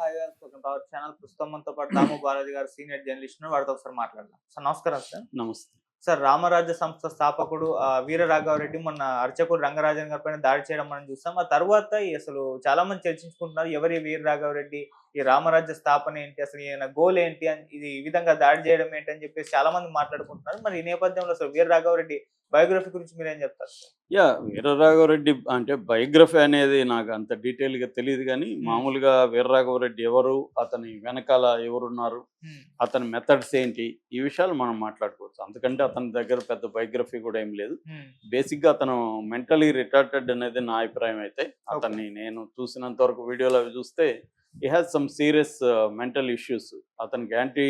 Hi welcome our channel ప్రస్తుతం మనతో పాటు దాము బాలాజీ గారు సీనియర్ జర్నలిస్ట్ వారితో ఒకసారి మాట్లాడదాం. సార్ నమస్కారం సార్. నమస్తే. సార్ రామరాజ్య సంస్థ స్థాపకుడు వీర రాఘవరెడ్డి మొన్న అర్చకుడు రంగరాజన్ గారి పైన దాడి చేయడం మనం చూస్తాం ఆ తర్వాత అసలు చాలా మంది చర్చించుకుంటున్నారు ఎవరి వీర రాఘవరెడ్డి ఈ రామరాజ్య స్థాపన ఏంటి అసలు ఈయన గోల్ ఏంటి అని ఇది ఈ విధంగా దాడి చేయడం ఏంటి అని చెప్పేసి చాలా మంది మాట్లాడుకుంటున్నారు. మరి ఈ నేపథ్యంలో అసలు వీర రాఘవరెడ్డి బయోగ్రఫీ గురించి మీరేం చెప్తారు సార్? యా వీరరాఘవరెడ్డి అంటే బయోగ్రఫీ అనేది నాకు అంత డీటెయిల్గా తెలియదు కానీ మామూలుగా వీరరాఘవరెడ్డి ఎవరు అతని వెనకాల ఎవరున్నారు హ్మ్. అతని మెథడ్స్ ఏంటి ఈ విషయాలు మనం మాట్లాడుకోవచ్చు. అందుకంటే అతని దగ్గర పెద్ద బయోగ్రఫీ కూడా ఏం లేదు. హ్మ్. బేసిక్గా అతను మెంటలీ రిటార్టెడ్ అనేది నా అభిప్రాయం అయితే అతన్ని నేను చూసినంత వరకు వీడియోలో అవి చూస్తే ఈ has some serious mental issues అతనికి యాంటీ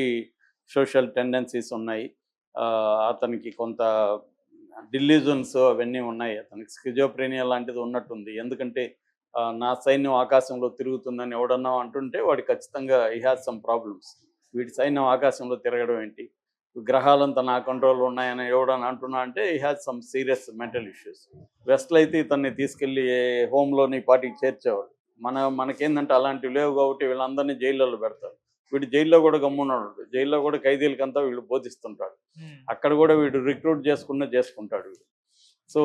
సోషల్ టెండెన్సీస్ ఉన్నాయి. ఆ, అతనికి కొంత డిల్యూజన్స్ అవన్నీ ఉన్నాయి. అతనికి స్కిజోప్రేనియా లాంటిది ఉన్నట్టుంది. ఎందుకంటే నా సైన్యం ఆకాశంలో తిరుగుతుందని ఎవడన్నా అంటుంటే వాడి ఖచ్చితంగా ఈ హ్యాస్ సమ్ ప్రాబ్లమ్స్ వీటి సైన్యం ఆకాశంలో తిరగడం ఏంటి? గ్రహాలంతా నా కంట్రోల్లో ఉన్నాయని ఎవడని అంటున్నా అంటే ఈ has some serious mental issues వెస్ట్లో అయితే ఇతన్ని తీసుకెళ్ళి హోమ్లోని పార్టీకి చేర్చేవాడు. మన మనకేందంటే అలాంటివి లేవు కాబట్టి వీళ్ళందరినీ జైల్లో పెడతారు. వీడు జైల్లో కూడా గమ్మున్నాడు. జైల్లో కూడా ఖైదీలకంతా వీళ్ళు బోధిస్తుంటాడు అక్కడ కూడా వీడు రిక్రూట్ చేసుకున్న చేసుకుంటాడు వీడు. సో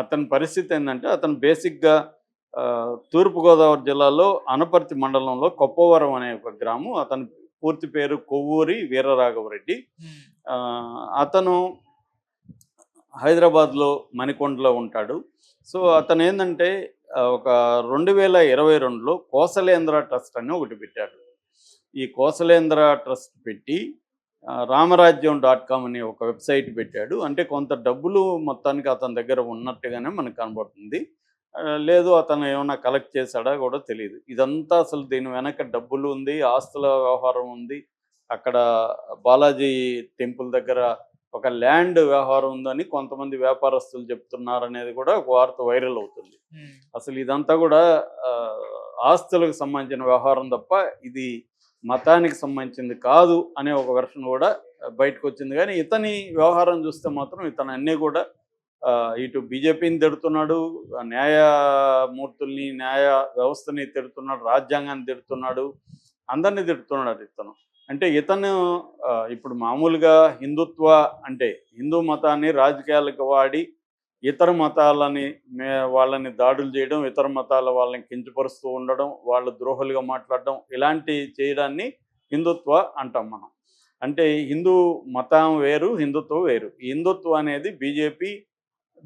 అతని పరిస్థితి ఏంటంటే అతను బేసిక్గా తూర్పుగోదావరి జిల్లాలో అనపర్తి మండలంలో కొప్పవరం అనే ఒక గ్రామం. అతని పూర్తి పేరు కొవ్వూరి వీరరాఘవరెడ్డి. అతను హైదరాబాద్లో మణికొండలో ఉంటాడు. సో అతను ఏంటంటే ఒక రెండు వేల ఇరవై రెండులో కోసలేంద్ర ట్రస్ట్ అని ఒకటి పెట్టాడు ఈ కోసలేంద్ర ట్రస్ట్ పెట్టి రామరాజ్యం డాట్ కామ్ అని ఒక వెబ్సైట్ పెట్టాడు. అంటే కొంత డబ్బులు మొత్తానికి అతని దగ్గర ఉన్నట్టుగానే మనకు కనబడుతుంది. లేదు అతను ఏమైనా కలెక్ట్ చేశాడా కూడా తెలియదు ఇదంతా అసలు దీని వెనక డబ్బులు ఉంది ఆస్తుల వ్యవహారం ఉంది. అక్కడ బాలాజీ టెంపుల్ దగ్గర ఒక ల్యాండ్ వ్యవహారం ఉందని కొంతమంది వ్యాపారస్తులు చెప్తున్నారు అనేది కూడా ఒక వార్త వైరల్ అవుతుంది. అసలు ఇదంతా కూడా ఆస్తులకు సంబంధించిన వ్యవహారం తప్ప ఇది మతానికి సంబంధించింది కాదు అనే ఒక వెర్షన్ కూడా బయటకు వచ్చింది కానీ ఇతని వ్యవహారం చూస్తే మాత్రం ఇతను అన్నీ కూడా ఇటు బీజేపీని తిడుతున్నాడు న్యాయమూర్తుల్ని న్యాయ వ్యవస్థని తిడుతున్నాడు రాజ్యాంగాన్ని తిడుతున్నాడు అందరినీ తిడుతున్నాడు ఇతను. అంటే ఇతను ఇప్పుడు మామూలుగా హిందుత్వ అంటే హిందూ మతాన్ని రాజకీయాలకు వాడి ఇతర మతాలని మే వాళ్ళని దాడులు చేయడం ఇతర మతాల వాళ్ళని కించపరుస్తూ ఉండడం వాళ్ళు ద్రోహులుగా మాట్లాడడం ఇలాంటి చేయడాన్ని హిందుత్వ అంటాం మనం. అంటే హిందూ మతం వేరు హిందుత్వం వేరు. హిందుత్వం అనేది బీజేపీ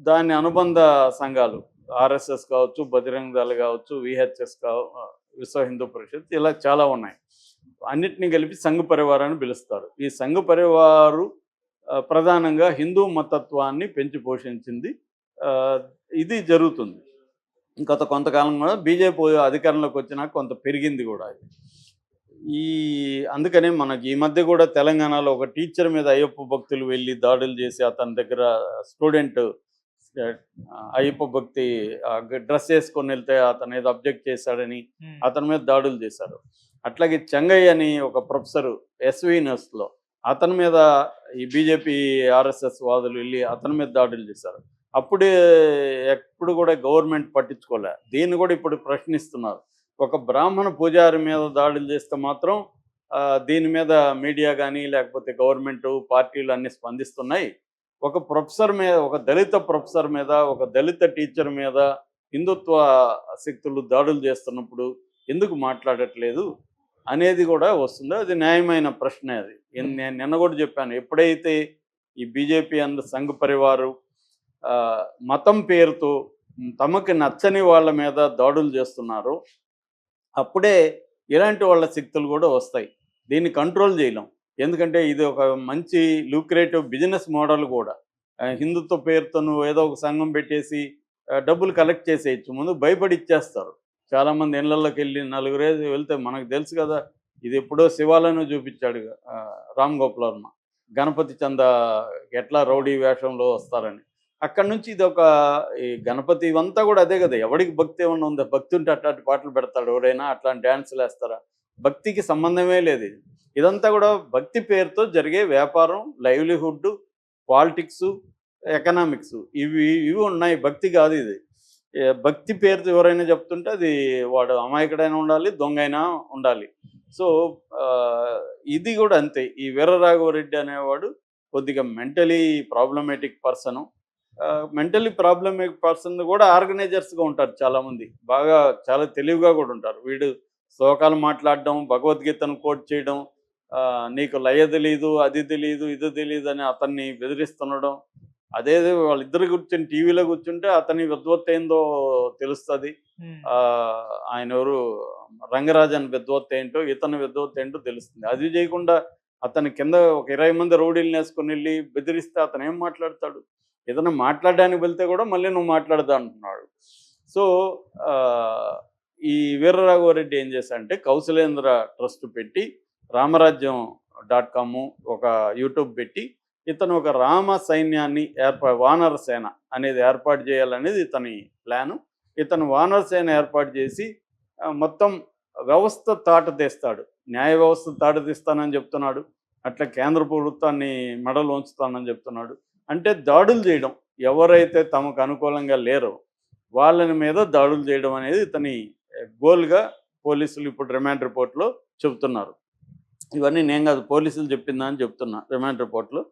దాని అనుబంధ సంఘాలు. ఆర్ఎస్ఎస్ కావచ్చు బజరంగ దళ కావచ్చు విహెచ్ఎస్ కావ విశ్వ హిందూ పరిషత్ ఇలా చాలా ఉన్నాయి. అన్నిటినీ కలిపి సంఘ పరివారాన్ని పిలుస్తారు. ఈ సంఘ పరివారు ప్రధానంగా హిందూ మతత్వాన్ని పెంచి పోషించింది. ఇది జరుగుతుంది. గత కొంతకాలం కూడా బీజేపీ అధికారంలోకి వచ్చినాక కొంత పెరిగింది కూడా అది ఈ అందుకనే మనకి ఈ మధ్య కూడా తెలంగాణలో ఒక టీచర్ మీద అయ్యప్ప భక్తులు వెళ్ళి దాడులు చేసి అతని దగ్గర స్టూడెంట్ అయ్యప్ప భక్తి డ్రెస్ వేసుకొని వెళ్తే అతను ఏదో అబ్జెక్ట్ చేశాడని హ్మ్. అతని మీద దాడులు చేశారు. అట్లాగే చెంగయ్య అని ఒక ప్రొఫెసర్ ఎస్వి యూనివర్సిటీలో అతని మీద ఈ బీజేపీ ఆర్ఎస్ఎస్ వాదులు వెళ్ళి అతని మీద దాడులు చేశారు. అప్పుడే ఎప్పుడు కూడా గవర్నమెంట్ పట్టించుకోలే. దీన్ని కూడా ఇప్పుడు ప్రశ్నిస్తున్నారు. ఒక బ్రాహ్మణ పూజారి మీద దాడులు చేస్తే మాత్రం దీని మీద మీడియా కానీ లేకపోతే గవర్నమెంట్ పార్టీలు అన్ని స్పందిస్తున్నాయి. ఒక ప్రొఫెసర్ మీద ఒక దళిత ప్రొఫెసర్ మీద ఒక దళిత టీచర్ మీద హిందుత్వ శక్తులు దాడులు చేస్తున్నప్పుడు ఎందుకు మాట్లాడట్లేదు అనేది కూడా వస్తుంది. అది న్యాయమైన ప్రశ్నే అది. నేను నిన్న కూడా చెప్పాను. ఎప్పుడైతే ఈ బీజేపీ అండ్ సంఘ పరివారు మతం పేరుతో తమకి నచ్చని వాళ్ళ మీద దాడులు చేస్తున్నారో అప్పుడే ఇలాంటి వాళ్ళ శక్తులు కూడా వస్తాయి. దీన్ని కంట్రోల్ చేయలేం. ఎందుకంటే ఇది ఒక మంచి లూక్రేటివ్ బిజినెస్ మోడల్ కూడా. హిందుత్వ పేరుతో ఏదో ఒక సంఘం పెట్టేసి డబ్బులు కలెక్ట్ చేసేయచ్చు. ముందు భయపడి ఇచ్చేస్తారు. చాలామంది ఇళ్ళలోకి వెళ్ళి నలుగురే వెళ్తే మనకు తెలుసు కదా ఇది ఎప్పుడో శివాలయం చూపించాడు రామ్ గోపాల్ వర్మ. గణపతి చంద ఎట్లా రౌడీ వేషంలో వస్తారని. అక్కడ నుంచి ఇది ఒక ఈ గణపతి ఇవంతా కూడా అదే కదా ఎవడికి భక్తి ఏమన్నా ఉందా? భక్తి ఉంటే అట్లాంటి పాటలు పెడతాడు ఎవరైనా అట్లాంటి డ్యాన్సులు వేస్తారా? భక్తికి సంబంధమే లేదు ఇదంతా కూడా భక్తి పేరుతో జరిగే వ్యాపారం లైవ్లీహుడ్ పాలిటిక్స్ ఎకనామిక్స్ ఇవి ఇవి ఉన్నాయి. భక్తి కాదు ఇది. భక్తి పేరుతో ఎవరైనా చెప్తుంటే అది వాడు అమాయకుడైనా ఉండాలి దొంగ అయినా ఉండాలి. సో ఆ, ఇది కూడా అంతే. ఈ వీరరాఘవరెడ్డి అనేవాడు కొద్దిగా mentally problematic person mentally problematic person కూడా ఆర్గనైజర్స్గా ఉంటారు చాలామంది. బాగా చాలా తెలివిగా కూడా ఉంటారు. వీడు శ్లోకాలు మాట్లాడడం భగవద్గీతను కోట్ చేయడం నీకు లయ తెలీదు అది తెలీదు ఇది తెలీదు అని అతన్ని బెదిరిస్తుండడం. అదే వాళ్ళిద్దరు కూర్చొని టీవీలో కూర్చుంటే అతని విద్వత్ ఏందో తెలుస్తుంది. ఆయన ఎవరు? రంగరాజన్ విద్వత్ ఏంటో ఇతని విద్వత్ ఏంటో తెలుస్తుంది. అది చేయకుండా అతని కింద ఒక ఇరవై మంది రౌడీలు వేసుకుని వెళ్ళి బెదిరిస్తే అతను ఏం మాట్లాడతాడు? ఏదైనా మాట్లాడడానికి వెళ్తే కూడా మళ్ళీ నువ్వు మాట్లాడదా అంటున్నాడు. సో ఆ, ఈ వీరరాఘవరెడ్డి ఏం చేశాడంటే కౌశలేంద్ర ట్రస్ట్ పెట్టి రామరాజ్యం డాట్ కామ్ ఒక యూట్యూబ్ పెట్టి ఇతను ఒక రామ సైన్యాన్ని ఏర్పా వానర సేన అనేది ఏర్పాటు చేయాలనేది ఇతని ప్లాను. ఇతను వానర సేన ఏర్పాటు చేసి మొత్తం వ్యవస్థ తాట తీస్తాడు. న్యాయ వ్యవస్థ తాట తీస్తానని చెప్తున్నాడు. అట్లా కేంద్ర ప్రభుత్వాన్ని మెడలు ఉంచుతానని చెప్తున్నాడు. అంటే దాడులు చేయడం ఎవరైతే తమకు అనుకూలంగా లేరో వాళ్ళని మీద దాడులు చేయడం అనేది ఇతని గోల్గా పోలీసులు ఇప్పుడు రిమాండ్ రిపోర్ట్లో చెబుతున్నారు. ఇవన్నీ నేను కాదు పోలీసులు చెప్పిందా అని చెప్తున్నా రిమాండ్ రిపోర్ట్లు.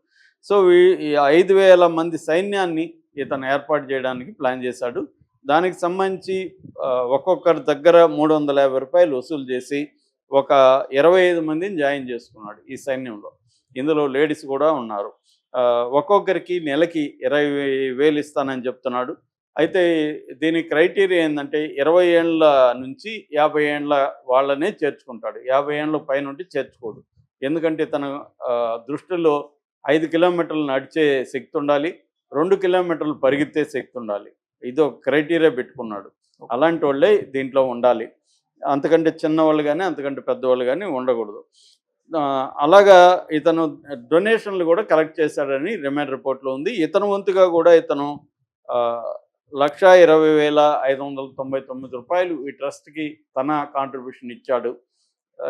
సో ఈ- ఐదు వేల మంది సైన్యాన్ని ఇతను ఏర్పాటు చేయడానికి ప్లాన్ చేశాడు. దానికి సంబంధించి ఒక్కొక్కరి దగ్గర మూడు వందల యాభై రూపాయలు వసూలు చేసి ఒక ఇరవై ఐదు మందిని జాయిన్ చేసుకున్నాడు ఈ సైన్యంలో. ఇందులో లేడీస్ కూడా ఉన్నారు. ఒక్కొక్కరికి నెలకి ఇరవై వేలు ఇస్తానని చెప్తున్నాడు. అయితే దీని క్రైటీరియా ఏంటంటే ఇరవై ఏళ్ళ నుంచి యాభై ఏళ్ళ వాళ్ళనే చేర్చుకుంటాడు. యాభై ఏళ్ళ పైన ఉంటే చేర్చుకోడు. ఎందుకంటే తన దృష్టిలో ఐదు కిలోమీటర్లు నడిచే శక్తి ఉండాలి రెండు కిలోమీటర్లు పరిగెత్తే శక్తి ఉండాలి ఇది ఒక క్రైటీరియా పెట్టుకున్నాడు. అలాంటి వాళ్ళే దీంట్లో ఉండాలి. అంతకంటే చిన్నవాళ్ళు కానీ అంతకంటే పెద్దవాళ్ళు కానీ ఉండకూడదు అలాగా ఇతను డొనేషన్లు కూడా కలెక్ట్ చేశాడని రిమైండ్ రిపోర్ట్లో ఉంది. ఇతను వంతుగా కూడా ఇతను లక్ష ఇరవై వేల ఐదు వందల తొంభై తొమ్మిది రూపాయలు ఈ ట్రస్ట్కి తన కాంట్రిబ్యూషన్ ఇచ్చాడు.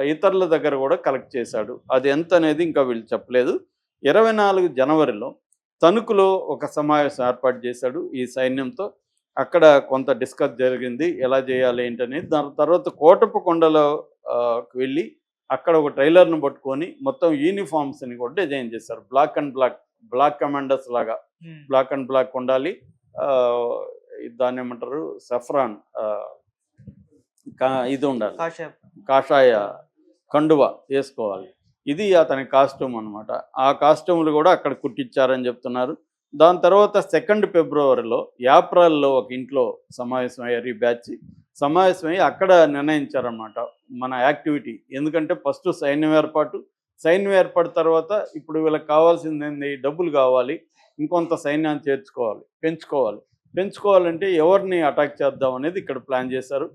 ఇతరుల దగ్గర కూడా కలెక్ట్ చేశాడు. అది ఎంత అనేది ఇంకా వీళ్ళు చెప్పలేదు. ఇరవై నాలుగు జనవరిలో తణుకులో ఒక సమావేశం ఏర్పాటు చేశాడు ఈ సైన్యంతో. అక్కడ కొంత డిస్కస్ జరిగింది. ఎలా చేయాలి ఏంటనేది. దాని తర్వాత కోటప్ప కొండలో ఆ, వెళ్ళి అక్కడ ఒక ట్రైలర్ను పట్టుకొని మొత్తం యూనిఫామ్స్ని కూడా డిజైన్ చేశారు. Black and black black commanders లాగా. బ్లాక్ అండ్ బ్లాక్ ఉండాలి. దాన్ని ఏమంటారు? సఫ్రాన్ ఇది ఉండాలి. కాషాయం. కాషాయ కండువ వేసుకోవాలి. ఇది అతని కాస్ట్యూమ్ అన్నమాట. ఆ కాస్ట్యూమ్లు కూడా అక్కడ కుట్టించారని చెప్తున్నారు. దాని తర్వాత సెకండ్ ఫిబ్రవరిలో యాప్రాల్లో ఒక ఇంట్లో సమావేశం అయ్యారు ఈ బ్యాచ్ సమావేశమై అక్కడ నిర్ణయించారన్నమాట మన యాక్టివిటీ ఎందుకంటే ఫస్ట్ సైన్యం ఏర్పాటు. సైన్యం ఏర్పాటు తర్వాత ఇప్పుడు వీళ్ళకి కావాల్సింది ఏంది? డబ్బులు కావాలి. ఇంకొంత సైన్యాన్ని చేర్చుకోవాలి పెంచుకోవాలి. పెంచుకోవాలంటే ఎవరిని అటాక్ చేద్దాం అనేది ఇక్కడ ప్లాన్ చేశారు.